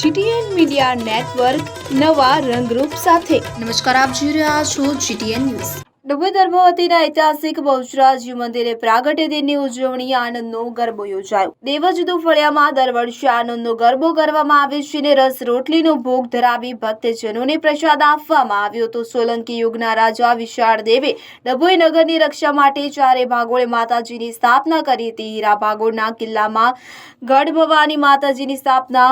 GTN media network નવા રંગરૂપ સાથે. નમસ્કાર આપ જોઈ રહ્યા છો જીટીએન ન્યૂઝ. ડભોઈ ધર્મવતીના ઐતિહાસિક બહુચરાજી મંદિરે પ્રાગટ્ય દિનની ઉજવણી આનંદનો ગરબો યોજાયો. દેવજદુ ફળિયામાં દર વર્ષે આનંદનો ગરબો કરવામાં આવે છે અને રસ રોટલીનો ભોગ ધરાવી ભક્તજનોને પ્રસાદ આપવામાં આવ્યો તો સોલંકી યુગના રાજા વિશાળ દેવે ડભોઈ નગરની રક્ષા માટે ચારે ભાગોળે માતાજીની સ્થાપના કરી હતી. હીરા ભાગોળના કિલ્લામાં ગઢ ભવાની માતાજીની સ્થાપના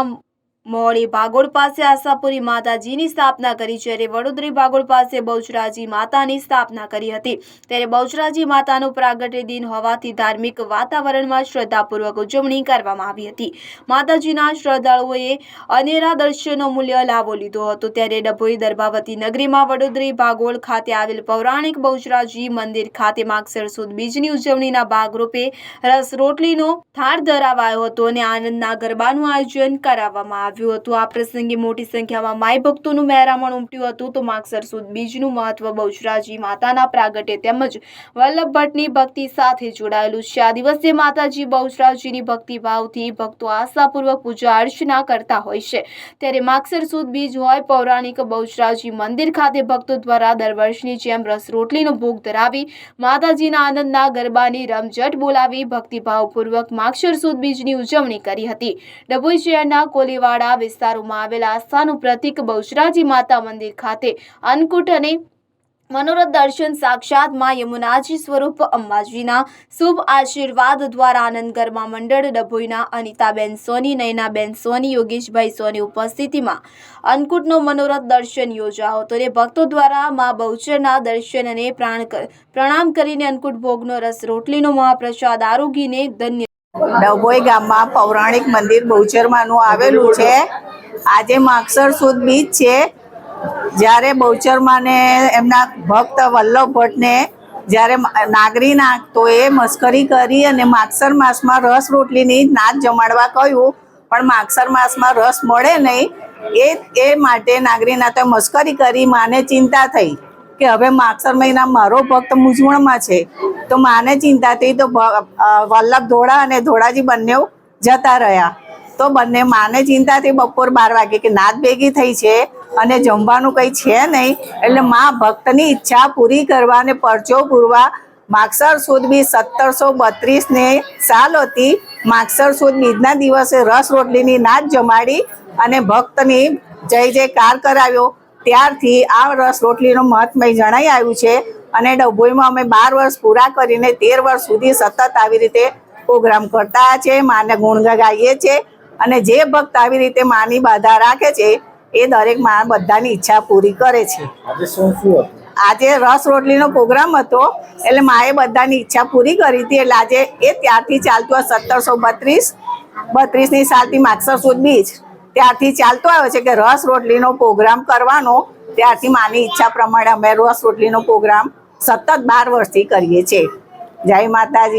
મોડી ભાગોળ પાસે આશાપુરી માતાજીની સ્થાપના કરી, જ્યારે વડોદરી ભાગોળ પાસે બહુચરાજી માતાની સ્થાપના કરી હતી. ત્યારે બહુચરાજી માતાનું પ્રાગટ્ય દિન હોવાથી ધાર્મિક વાતાવરણમાં શ્રદ્ધાપૂર્વક ઉજવણી કરવામાં આવી હતી. માતાજીના શ્રદ્ધાળુઓએ અનેરા દર્શનનો મૂલ્ય લાવો લીધો હતો. ત્યારે ડભોઈ દર્ભાવતી નગરીમાં વડોદરી ભાગોળ ખાતે આવેલ પૌરાણિક બહુચરાજી મંદિર ખાતે માગસર સુદ બીજની ઉજવણીના ભાગરૂપે રસ રોટલીનો થાળ ધરાવાયો હતો અને આનંદના ગરબાનું આયોજન કરાવવામાં આવ્યું હતું. આ પ્રસંગે મોટી સંખ્યામાં માય ભક્તોનું મહેરામણ ઉમટ્યું હતું. તો માગસર સુદ બીજનું મહત્વ બહુચરાજી માતાના પ્રાગટ્ય તેમજ વલ્લભ ભટ્ટની ભક્તિ સાથે જોડાયેલું છે. આ દિવસે માતાજી બહુચરાજીની ભક્તિભાવથી ભક્તો આશાપૂર્વક પૂજા અર્ચના કરતા હોય છે. ત્યારે માગસર સુદ બીજ હોય પૌરાણિક બહુચરાજી મંદિર ખાતે ભક્તો દ્વારા દર વર્ષની જેમ રસ રોટલીનો ભોગ ધરાવી માતાજીના આનંદના ગરબાની રમઝટ બોલાવી ભક્તિભાવપૂર્વક માક્ષર સુદ બીજની ઉજવણી કરી હતી. ડભોઈ શહેરના કોલીવાડા વિસ્તારોમાં આવેલા આસ્થાનું પ્રતીક બહુચરાજી માતા મંદિર ખાતે અન્નકૂટ અને મનોરથ દર્શન સાક્ષાતમાં યમુનાજી સ્વરૂપ અંબાજીના શુભ આશીર્વાદ દ્વારા આનંદ મંડળ, ડભોઈના અનિતાબેન સોની, નયનાબેન સોની, યોગેશભાઈ સોની ઉપસ્થિતિમાં અન્નકૂટનો મનોરથ દર્શન યોજાયો હતો અને ભક્તો દ્વારા મા બહુચરના દર્શન અને પ્રાણ પ્રણામ કરીને અન્નકૂટ ભોગનો રસ રોટલીનો મહાપ્રસાદ આરોગીને ધન્ય ડભોઈ ગામમાં પૌરાણિક મંદિર બહુચરમાનું આવેલું છે. આજે માગસર સુદ બીજ છે. જ્યારે બહુચરમાને એમના ભક્ત વલ્લભ ભટ્ટને જ્યારે નાગરી નાખતો એ મસ્કરી કરી અને માગસર માસમાં રસ રોટલીની નાચ જમાડવા કહ્યું. પણ માગસર માસમાં રસ મળે નહીં. એ એ માટે નાગરીનાથે મસ્કરી કરી, માને ચિંતા થઈ કે હવે માગસર મહિના મારો ભક્ત મૂંઝવણમાં છે. તો માને ચિંતાથી તો વલ્લભ ધોળા અને ધોળાજી બંને જતા રહ્યા. તો બંને માને ચિંતાથી બપોર બાર વાગે કે નાત ભેગી થઈ છે અને જમવાનું કંઈ છે નહીં, એટલે મા ભક્તની ઈચ્છા પૂરી કરવા અને પરચો પૂરવા માગસર સુદ બી સત્તરસો બત્રીસને સાલ હતી. માગસર સુદ બીજના દિવસે રસ રોટલીની નાદ જમાડી અને ભક્તની જય જયકાર કરાવ્યો. ત્યારથી આ રસ રોટલીનું મહત્મય જણાઈ આવ્યું છે. અને ડભોઈમાં અમે બાર વર્ષ પૂરા કરીને તેર વર્ષ સુધી સતત આવી રીતે પ્રોગ્રામ કરતા છે માને ગુણગા ગાઈએ છીએ અને જે ભક્ત આવી રીતે માની બાધા રાખે છે એ દરેક મા બધાની ઈચ્છા પૂરી કરે છે. આજે રસ રોટલીનો પ્રોગ્રામ હતો એટલે માએ બધાની ઈચ્છા પૂરી કરી હતી એટલે આજે એ ત્યારથી ચાલતું આ સત્તરસો બત્રીસ બત્રીસની સાલથી માગસર સુદ બીજ ત્યારથી ચાલતો આવ્યો છે કે રસ રોટલીનો પ્રોગ્રામ કરવાનો ત્યારથી માની ઈચ્છા પ્રમાણે અમે રસ રોટલીનો પ્રોગ્રામ સતત બાર વર્ષથી કરીએ છીએ. જય માતાજી.